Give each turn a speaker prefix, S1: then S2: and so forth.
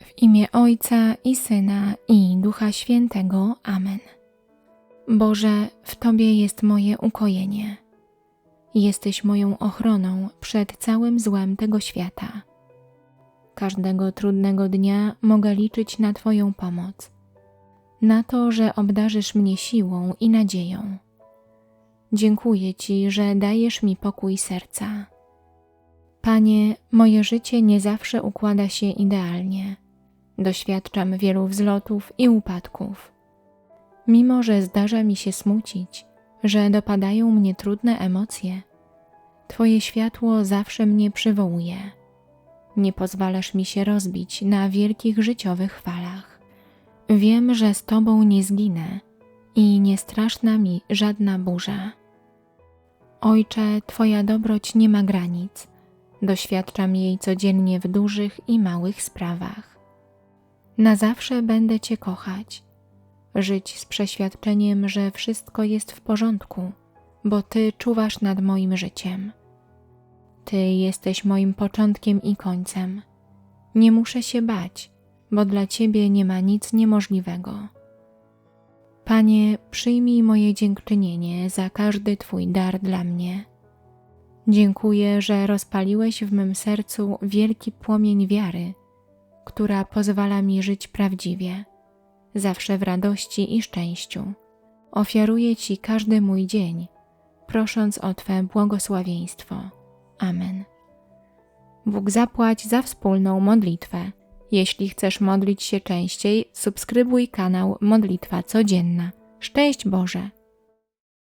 S1: W imię Ojca i Syna i Ducha Świętego. Amen. Boże, w Tobie jest moje ukojenie. Jesteś moją ochroną przed całym złem tego świata. Każdego trudnego dnia mogę liczyć na Twoją pomoc, na to, że obdarzysz mnie siłą i nadzieją. Dziękuję Ci, że dajesz mi pokój serca. Panie, moje życie nie zawsze układa się idealnie. Doświadczam wielu wzlotów i upadków. Mimo, że zdarza mi się smucić, że dopadają mnie trudne emocje, Twoje światło zawsze mnie przywołuje. Nie pozwalasz mi się rozbić na wielkich życiowych falach. Wiem, że z Tobą nie zginę i nie straszna mi żadna burza. Ojcze, Twoja dobroć nie ma granic. Doświadczam jej codziennie w dużych i małych sprawach. Na zawsze będę Cię kochać, żyć z przeświadczeniem, że wszystko jest w porządku, bo Ty czuwasz nad moim życiem. Ty jesteś moim początkiem i końcem. Nie muszę się bać, bo dla Ciebie nie ma nic niemożliwego. Panie, przyjmij moje dziękczynienie za każdy Twój dar dla mnie. Dziękuję, że rozpaliłeś w mym sercu wielki płomień wiary, która pozwala mi żyć prawdziwie, zawsze w radości i szczęściu. Ofiaruję Ci każdy mój dzień, prosząc o Twe błogosławieństwo. Amen. Bóg zapłać za wspólną modlitwę. Jeśli chcesz modlić się częściej, subskrybuj kanał Modlitwa Codzienna. Szczęść Boże!